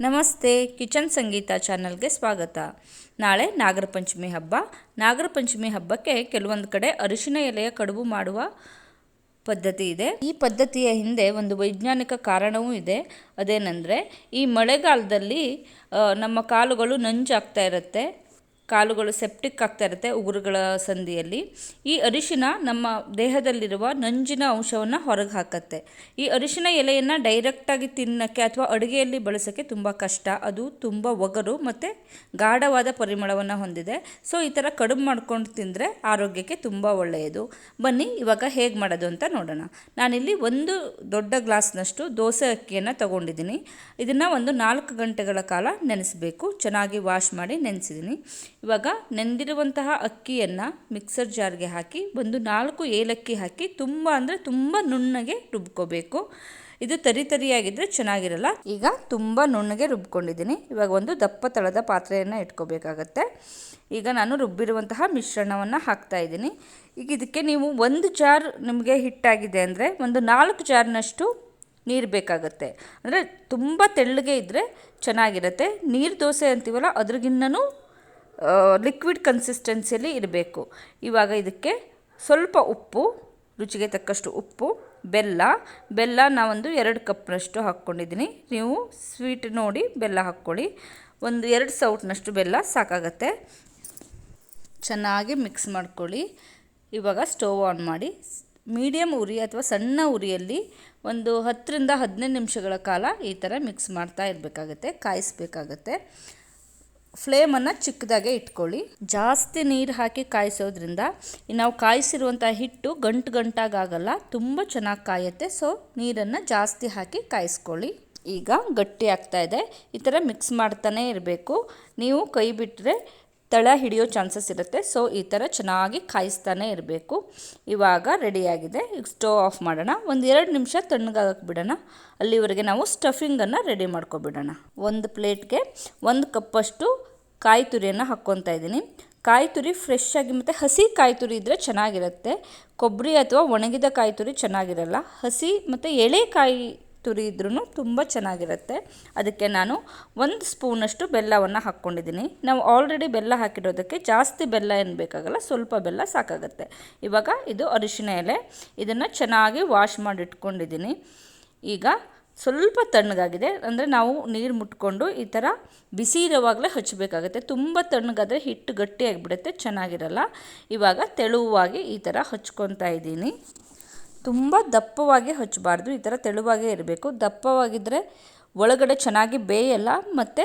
ನಮಸ್ತೆ, ಕಿಚನ್ ಸಂಗೀತ ಚಾನಲ್ಗೆ ಸ್ವಾಗತ. ನಾಳೆ ನಾಗರ ಪಂಚಮಿ ಹಬ್ಬ. ನಾಗರ ಪಂಚಮಿ ಹಬ್ಬಕ್ಕೆ ಕೆಲವೊಂದು ಕಡೆ ಅರಿಶಿನ ಎಲೆಯ ಕಡುಬು ಮಾಡುವ ಪದ್ಧತಿ ಇದೆ. ಈ ಪದ್ಧತಿಯ ಹಿಂದೆ ಒಂದು ವೈಜ್ಞಾನಿಕ ಕಾರಣವೂ ಇದೆ. ಅದೇನೆಂದರೆ, ಈ ಮಳೆಗಾಲದಲ್ಲಿ ನಮ್ಮ ಕಾಲುಗಳು ನಂಜಾಗ್ತಾ ಇರುತ್ತೆ. ಕಾಲುಗಳು ಸೆಪ್ಟಿಕ್ ಆಗ್ತಾ ಇರುತ್ತೆ ಉಗುರುಗಳ ಸಂಧಿಯಲ್ಲಿ ಈ ಅರಿಶಿನ ನಮ್ಮ ದೇಹದಲ್ಲಿರುವ ನಂಜಿನ ಅಂಶವನ್ನು ಹೊರಗೆ ಹಾಕತ್ತೆ. ಈ ಅರಿಶಿನ ಎಲೆಯನ್ನು ಡೈರೆಕ್ಟಾಗಿ ತಿನ್ನೋಕ್ಕೆ ಅಥವಾ ಅಡುಗೆಯಲ್ಲಿ ಬಳಸೋಕ್ಕೆ ತುಂಬ ಕಷ್ಟ. ಅದು ತುಂಬ ಒಗರು ಮತ್ತು ಗಾಢವಾದ ಪರಿಮಳವನ್ನು ಹೊಂದಿದೆ. ಸೊ ಈ ಥರ ಕಡಿಮೆ ಮಾಡ್ಕೊಂಡು ತಿಂದರೆ ಆರೋಗ್ಯಕ್ಕೆ ತುಂಬ ಒಳ್ಳೆಯದು. ಬನ್ನಿ, ಇವಾಗ ಹೇಗೆ ಮಾಡೋದು ಅಂತ ನೋಡೋಣ. ನಾನಿಲ್ಲಿ ಒಂದು ದೊಡ್ಡ ಗ್ಲಾಸ್ನಷ್ಟು ದೋಸೆ ಅಕ್ಕಿಯನ್ನು ತಗೊಂಡಿದ್ದೀನಿ. ಇದನ್ನು ಒಂದು ನಾಲ್ಕು ಗಂಟೆಗಳ ಕಾಲ ನೆನೆಸಬೇಕು. ಚೆನ್ನಾಗಿ ವಾಶ್ ಮಾಡಿ ನೆನೆಸಿದ್ದೀನಿ. ಇವಾಗ ನೆಂದಿರುವಂತಹ ಅಕ್ಕಿಯನ್ನು ಮಿಕ್ಸರ್ ಜಾರ್ಗೆ ಹಾಕಿ ಒಂದು ನಾಲ್ಕು ಏಲಕ್ಕಿ ಹಾಕಿ ತುಂಬ ಅಂದರೆ ತುಂಬ ನುಣ್ಣಗೆ ರುಬ್ಕೋಬೇಕು. ಇದು ತರಿ ತರಿಯಾಗಿದ್ದರೆ ಚೆನ್ನಾಗಿರಲ್ಲ. ಈಗ ತುಂಬ ನುಣ್ಣಗೆ ರುಬ್ಕೊಂಡಿದ್ದೀನಿ. ಇವಾಗ ಒಂದು ದಪ್ಪ ತಳದ ಪಾತ್ರೆಯನ್ನು ಇಟ್ಕೋಬೇಕಾಗತ್ತೆ. ಈಗ ನಾನು ರುಬ್ಬಿರುವಂತಹ ಮಿಶ್ರಣವನ್ನು ಹಾಕ್ತಾ ಇದ್ದೀನಿ. ಈಗ ಇದಕ್ಕೆ ನೀವು ಒಂದು ಜಾರ್ ನಿಮಗೆ ಹಿಟ್ಟಾಗಿದೆ ಅಂದರೆ ಒಂದು ನಾಲ್ಕು ಜಾರ್ನಷ್ಟು ನೀರು ಬೇಕಾಗತ್ತೆ. ಅಂದರೆ ತುಂಬ ತೆಳ್ಳಗೆ ಇದ್ದರೆ ಚೆನ್ನಾಗಿರುತ್ತೆ. ನೀರು ದೋಸೆ ಅಂತೀವಲ್ಲ ಅದ್ರಗಿನ್ನೂ ಲಿಕ್ವಿಡ್ ಕನ್ಸಿಸ್ಟೆನ್ಸಿಯಲ್ಲಿ ಇರಬೇಕು. ಇವಾಗ ಇದಕ್ಕೆ ಸ್ವಲ್ಪ ಉಪ್ಪು, ರುಚಿಗೆ ತಕ್ಕಷ್ಟು ಉಪ್ಪು, ಬೆಲ್ಲ. ಬೆಲ್ಲ ನಾವೊಂದು ಎರಡು ಕಪ್ನಷ್ಟು ಹಾಕ್ಕೊಂಡಿದ್ದೀನಿ. ನೀವು ಸ್ವೀಟ್ ನೋಡಿ ಬೆಲ್ಲ ಹಾಕ್ಕೊಳ್ಳಿ. ಒಂದು ಎರಡು ಸೌಟ್ನಷ್ಟು ಬೆಲ್ಲ ಸಾಕಾಗತ್ತೆ. ಚೆನ್ನಾಗಿ ಮಿಕ್ಸ್ ಮಾಡ್ಕೊಳ್ಳಿ. ಇವಾಗ ಸ್ಟೋವ್ ಆನ್ ಮಾಡಿ. ಮೀಡಿಯಮ್ ಉರಿ ಅಥವಾ ಸಣ್ಣ ಉರಿಯಲ್ಲಿ ಒಂದು ಹತ್ತರಿಂದ ಹದಿನೈದು ನಿಮಿಷಗಳ ಕಾಲ ಈ ಥರ ಮಿಕ್ಸ್ ಮಾಡ್ತಾ ಇರಬೇಕಾಗತ್ತೆ, ಕಾಯಿಸ್ಬೇಕಾಗತ್ತೆ. ಫ್ಲೇಮನ್ನು ಚಿಕ್ಕದಾಗೆ ಇಟ್ಕೊಳ್ಳಿ. ಜಾಸ್ತಿ ನೀರು ಹಾಕಿ ಕಾಯಿಸೋದ್ರಿಂದ ನಾವು ಕಾಯಿಸಿರುವಂಥ ಹಿಟ್ಟು ಗಂಟು ಗಂಟಾಗಲ್ಲ ತುಂಬ ಚೆನ್ನಾಗಿ ಕಾಯುತ್ತೆ. ಸೊ ನೀರನ್ನು ಜಾಸ್ತಿ ಹಾಕಿ ಕಾಯಿಸ್ಕೊಳ್ಳಿ. ಈಗ ಗಟ್ಟಿ ಆಗ್ತಾ ಇದೆ. ಈ ಥರ ಮಿಕ್ಸ್ ಮಾಡ್ತಾನೆ ಇರಬೇಕು. ನೀವು ಕೈ ಬಿಟ್ಟರೆ ತಳ ಹಿಡಿಯೋ ಚಾನ್ಸಸ್ ಇರುತ್ತೆ. ಸೊ ಈ ಥರ ಚೆನ್ನಾಗಿ ಕಾಯಿಸ್ತಾನೆ ಇರಬೇಕು. ಇವಾಗ ರೆಡಿಯಾಗಿದೆ ಈಗ ಸ್ಟವ್ ಆಫ್ ಮಾಡೋಣ. ಒಂದು ಎರಡು ನಿಮಿಷ ತಣ್ಣಗಾಗಕ್ಕೆ ಬಿಡೋಣ. ಅಲ್ಲಿವರೆಗೆ ನಾವು ಸ್ಟಫಿಂಗನ್ನು ರೆಡಿ ಮಾಡ್ಕೊಬಿಡೋಣ. ಒಂದು ಪ್ಲೇಟ್ಗೆ ಒಂದು ಕಪ್ಪಷ್ಟು ಕಾಯಿ ತುರಿಯನ್ನು ಹಾಕ್ಕೊತಾ ಇದ್ದೀನಿ. ಕಾಯಿ ತುರಿ ಫ್ರೆಶ್ ಆಗಿ ಮತ್ತು ಹಸಿ ಕಾಯಿ ತುರಿ ಇದ್ದರೆ ಚೆನ್ನಾಗಿರುತ್ತೆ. ಕೊಬ್ಬರಿ ಅಥವಾ ಒಣಗಿದ ಕಾಯಿ ತುರಿ ಚೆನ್ನಾಗಿರಲ್ಲ. ಹಸಿ ಮತ್ತು ಎಳೆ ಕಾಯಿ ತುರಿ ಇದ್ರೂ ತುಂಬ ಚೆನ್ನಾಗಿರುತ್ತೆ. ಅದಕ್ಕೆ ನಾನು ಒಂದು ಸ್ಪೂನಷ್ಟು ಬೆಲ್ಲವನ್ನು ಹಾಕ್ಕೊಂಡಿದ್ದೀನಿ. ನಾವು ಆಲ್ರೆಡಿ ಬೆಲ್ಲ ಹಾಕಿರೋದಕ್ಕೆ ಜಾಸ್ತಿ ಬೆಲ್ಲ ಏನು ಬೇಕಾಗಲ್ಲ, ಸ್ವಲ್ಪ ಬೆಲ್ಲ ಸಾಕಾಗುತ್ತೆ. ಇವಾಗ ಇದು ಅರಿಶಿನ ಎಲೆ, ಇದನ್ನು ಚೆನ್ನಾಗಿ ವಾಶ್ ಮಾಡಿ ಇಟ್ಕೊಂಡಿದ್ದೀನಿ ಈಗ ಸ್ವಲ್ಪ ತಣ್ಣಗಾಗಿದೆ. ಅಂದರೆ ನಾವು ನೀರು ಮುಟ್ಕೊಂಡು ಈ ಥರ ಬಿಸಿ ಇರುವಾಗಲೇ ಹಚ್ಚಬೇಕಾಗುತ್ತೆ ತುಂಬ ತಣ್ಣಗಾದರೆ ಹಿಟ್ಟು ಗಟ್ಟಿಯಾಗಿಬಿಡುತ್ತೆ, ಚೆನ್ನಾಗಿರಲ್ಲ. ಇವಾಗ ತೆಳುವಾಗಿ ಈ ಥರ ಹಚ್ಕೊತಾ ಇದ್ದೀನಿ. ತುಂಬ ದಪ್ಪವಾಗಿ ಹಚ್ಚಬಾರ್ದು, ಈ ಥರ ತೆಳುವಾಗೇ ಇರಬೇಕು. ದಪ್ಪವಾಗಿದ್ದರೆ ಒಳಗಡೆ ಚೆನ್ನಾಗಿ ಬೇಯಲ್ಲ, ಮತ್ತು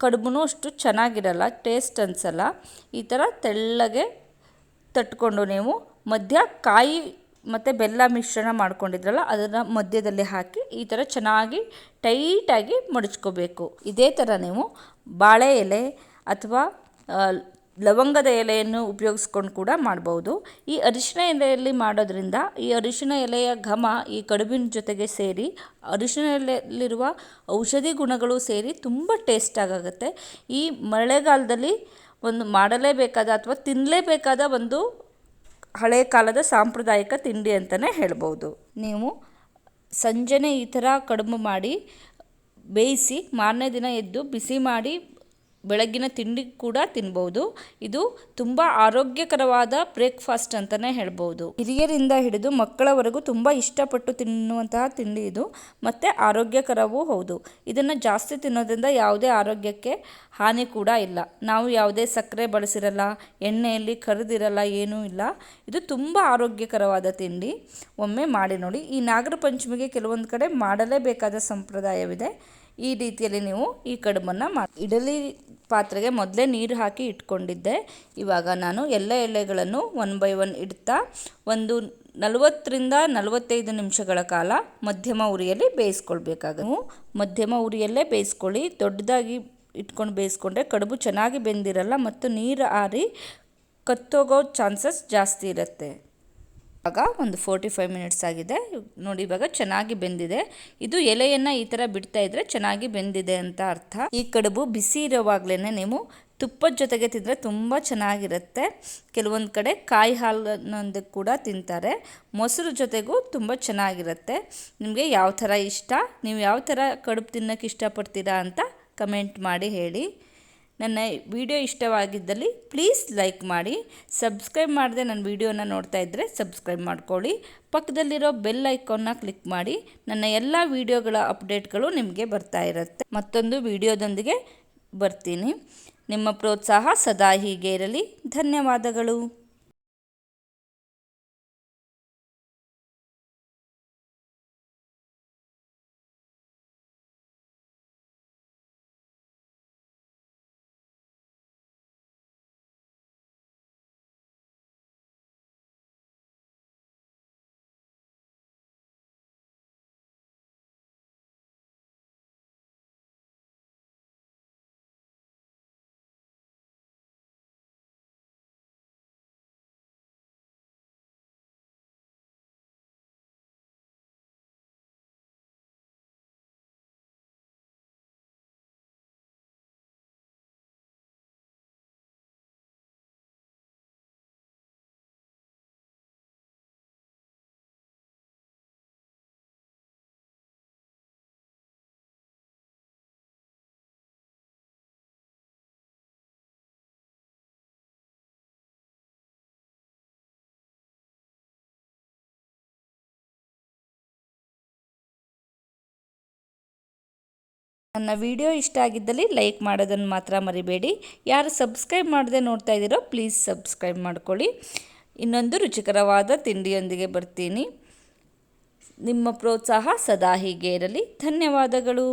ಕಡುಬು ಅಷ್ಟು ಚೆನ್ನಾಗಿರಲ್ಲ ಟೇಸ್ಟ್ ಅನಿಸಲ್ಲ. ಈ ಥರ ತೆಳ್ಳಗೆ ತಟ್ಕೊಂಡು ನೀವು ಮಧ್ಯ ಕಾಯಿ ಮತ್ತು ಬೆಲ್ಲ ಮಿಶ್ರಣ ಮಾಡ್ಕೊಂಡಿದ್ರಲ್ಲ, ಅದನ್ನು ಮಧ್ಯದಲ್ಲಿ ಹಾಕಿ ಈ ಥರ ಚೆನ್ನಾಗಿ ಟೈಟಾಗಿ ಮಡಚ್ಕೋಬೇಕು. ಇದೇ ಥರ ನೀವು ಬಾಳೆ ಎಲೆ ಅಥವಾ ಲವಂಗದ ಎಲೆಯನ್ನು ಉಪಯೋಗಿಸ್ಕೊಂಡು ಕೂಡ ಮಾಡ್ಬೋದು. ಈ ಅರಿಶಿನ ಎಲೆಯಲ್ಲಿ ಮಾಡೋದ್ರಿಂದ ಈ ಅರಿಶಿನ ಎಲೆಯ ಘಮ ಈ ಕಡುಬಿನ ಜೊತೆಗೆ ಸೇರಿ ಅರಿಶಿನ ಎಲೆಯಲ್ಲಿರುವ ಔಷಧಿ ಗುಣಗಳು ಸೇರಿ ತುಂಬ ಟೇಸ್ಟಾಗುತ್ತೆ ಈ ಮಳೆಗಾಲದಲ್ಲಿ ಒಂದು ಮಾಡಲೇಬೇಕಾದ ಅಥವಾ ತಿನ್ನಲೇಬೇಕಾದ ಒಂದು ಹಳೆ ಕಾಲದ ಸಾಂಪ್ರದಾಯಿಕ ತಿಂಡಿ ಅಂತಲೇ ಹೇಳ್ಬೋದು. ನೀವು ಸಂಜೆನೇ ಈ ಥರ ಕಡುಬು ಮಾಡಿ ಬೇಯಿಸಿ ಮಾರನೇ ದಿನ ಎದ್ದು ಬಿಸಿ ಮಾಡಿ ಬೆಳಗ್ಗಿನ ತಿಂಡಿ ಕೂಡ ತಿನ್ಬೋದು. ಇದು ತುಂಬ ಆರೋಗ್ಯಕರವಾದ ಬ್ರೇಕ್ಫಾಸ್ಟ್ ಅಂತಲೇ ಹೇಳ್ಬೋದು. ಹಿರಿಯರಿಂದ ಹಿಡಿದು ಮಕ್ಕಳವರೆಗೂ ತುಂಬ ಇಷ್ಟಪಟ್ಟು ತಿನ್ನುವಂತಹ ತಿಂಡಿ ಇದು. ಮತ್ತು ಆರೋಗ್ಯಕರವೂ ಹೌದು. ಇದನ್ನು ಜಾಸ್ತಿ ತಿನ್ನೋದ್ರಿಂದ ಯಾವುದೇ ಆರೋಗ್ಯಕ್ಕೆ ಹಾನಿ ಕೂಡ ಇಲ್ಲ. ನಾವು ಯಾವುದೇ ಸಕ್ಕರೆ ಬಳಸಿರಲ್ಲ, ಎಣ್ಣೆಯಲ್ಲಿ ಕರಿದಿರಲ್ಲ, ಏನೂ ಇಲ್ಲ. ಇದು ತುಂಬ ಆರೋಗ್ಯಕರವಾದ ತಿಂಡಿ. ಒಮ್ಮೆ ಮಾಡಿ ನೋಡಿ. ಈ ನಾಗರ ಪಂಚಮಿಗೆ ಕೆಲವೊಂದು ಕಡೆ ಮಾಡಲೇಬೇಕಾದ ಸಂಪ್ರದಾಯವಿದೆ. ಈ ರೀತಿಯಲ್ಲಿ ನೀವು ಈ ಕಡುಬನ್ನು ಮಾಡಿ ಇಡಲಿ ಪಾತ್ರೆಗೆ ಮೊದಲೇ ನೀರು ಹಾಕಿ ಇಟ್ಕೊಂಡಿದ್ದೆ. ಇವಾಗ ನಾನು ಎಲ್ಲ ಎಲೆಗಳನ್ನು ಒನ್ ಬೈ ಒನ್ ಇಡ್ತಾ, ಒಂದು ನಲವತ್ತರಿಂದ ನಲವತ್ತೈದು ನಿಮಿಷಗಳ ಕಾಲ ಮಧ್ಯಮ ಉರಿಯಲ್ಲಿ ಬೇಯಿಸ್ಕೊಳ್ಬೇಕಾಗ ಮಧ್ಯಮ ಉರಿಯಲ್ಲೇ ಬೇಯಿಸ್ಕೊಳ್ಳಿ. ದೊಡ್ಡದಾಗಿ ಇಟ್ಕೊಂಡು ಬೇಯಿಸ್ಕೊಂಡ್ರೆ ಕಡುಬು ಚೆನ್ನಾಗಿ ಬೆಂದಿರಲ್ಲ ಮತ್ತು ನೀರು ಆರಿ ಕತ್ತೋಗೋ ಚಾನ್ಸಸ್ ಜಾಸ್ತಿ ಇರುತ್ತೆ. ಇವಾಗ ಒಂದು ಫೋರ್ಟಿ ಫೈವ್ ಮಿನಿಟ್ಸ್ ಆಗಿದೆ. ನೋಡಿ, ಇವಾಗ ಚೆನ್ನಾಗಿ ಬೆಂದಿದೆ. ಇದು ಎಲೆಯನ್ನು ಈ ಥರ ಬಿಡ್ತಾ ಇದ್ರೆ ಚೆನ್ನಾಗಿ ಬೆಂದಿದೆ ಅಂತ ಅರ್ಥ. ಈ ಕಡುಬು ಬಿಸಿ ಇರೋವಾಗಲೇ ನೀವು ತುಪ್ಪದ ಜೊತೆಗೆ ತಿಂದರೆ ತುಂಬ ಚೆನ್ನಾಗಿರುತ್ತೆ. ಕೆಲವೊಂದು ಕಡೆ ಕಾಯಿ ಹಾಲನ್ನೊಂದು ಕೂಡ ತಿಂತಾರೆ. ಮೊಸರು ಜೊತೆಗೂ ತುಂಬ ಚೆನ್ನಾಗಿರುತ್ತೆ. ನಿಮಗೆ ಯಾವ ಥರ ಇಷ್ಟ? ನೀವು ಯಾವ ಥರ ಕಡುಬು ತಿನ್ನೋಕ್ಕೆ ಇಷ್ಟಪಡ್ತೀರಾ ಅಂತ ಕಮೆಂಟ್ ಮಾಡಿ ಹೇಳಿ. ನನ್ನ ವಿಡಿಯೋ ಇಷ್ಟವಾಗಿದ್ದಲ್ಲಿ ಪ್ಲೀಸ್ ಲೈಕ್ ಮಾಡಿ, ಸಬ್ಸ್ಕ್ರೈಬ್ ಮಾಡದೆ ನನ್ನ ವಿಡಿಯೋನ ನೋಡ್ತಾ ಇದ್ದರೆ ಸಬ್ಸ್ಕ್ರೈಬ್ ಮಾಡ್ಕೊಳ್ಳಿ. ಪಕ್ಕದಲ್ಲಿರೋ ಬೆಲ್ ಐಕಾನ್ನ ಕ್ಲಿಕ್ ಮಾಡಿ, ನನ್ನ ಎಲ್ಲ ವಿಡಿಯೋಗಳ ಅಪ್ಡೇಟ್ಗಳು ನಿಮಗೆ ಬರ್ತಾ ಇರುತ್ತೆ. ಮತ್ತೊಂದು ವಿಡಿಯೋದೊಂದಿಗೆ ಬರ್ತೀನಿ. ನಿಮ್ಮ ಪ್ರೋತ್ಸಾಹ ಸದಾ ಹೀಗೆ ಇರಲಿ. ಧನ್ಯವಾದಗಳು. ನನ್ನ ವಿಡಿಯೋ ಇಷ್ಟ ಆಗಿದ್ದಲ್ಲಿ ಲೈಕ್ ಮಾಡೋದನ್ನು ಮಾತ್ರ ಮರಿಬೇಡಿ. ಯಾರು ಸಬ್ಸ್ಕ್ರೈಬ್ ಮಾಡದೆ ನೋಡ್ತಾ ಇದ್ದೀರೋ ಪ್ಲೀಸ್ ಸಬ್ಸ್ಕ್ರೈಬ್ ಮಾಡ್ಕೊಳ್ಳಿ. ಇನ್ನೊಂದು ರುಚಿಕರವಾದ ತಿಂಡಿಯೊಂದಿಗೆ ಬರ್ತೀನಿ. ನಿಮ್ಮ ಪ್ರೋತ್ಸಾಹ ಸದಾ ಹೀಗೆ ಇರಲಿ. ಧನ್ಯವಾದಗಳು.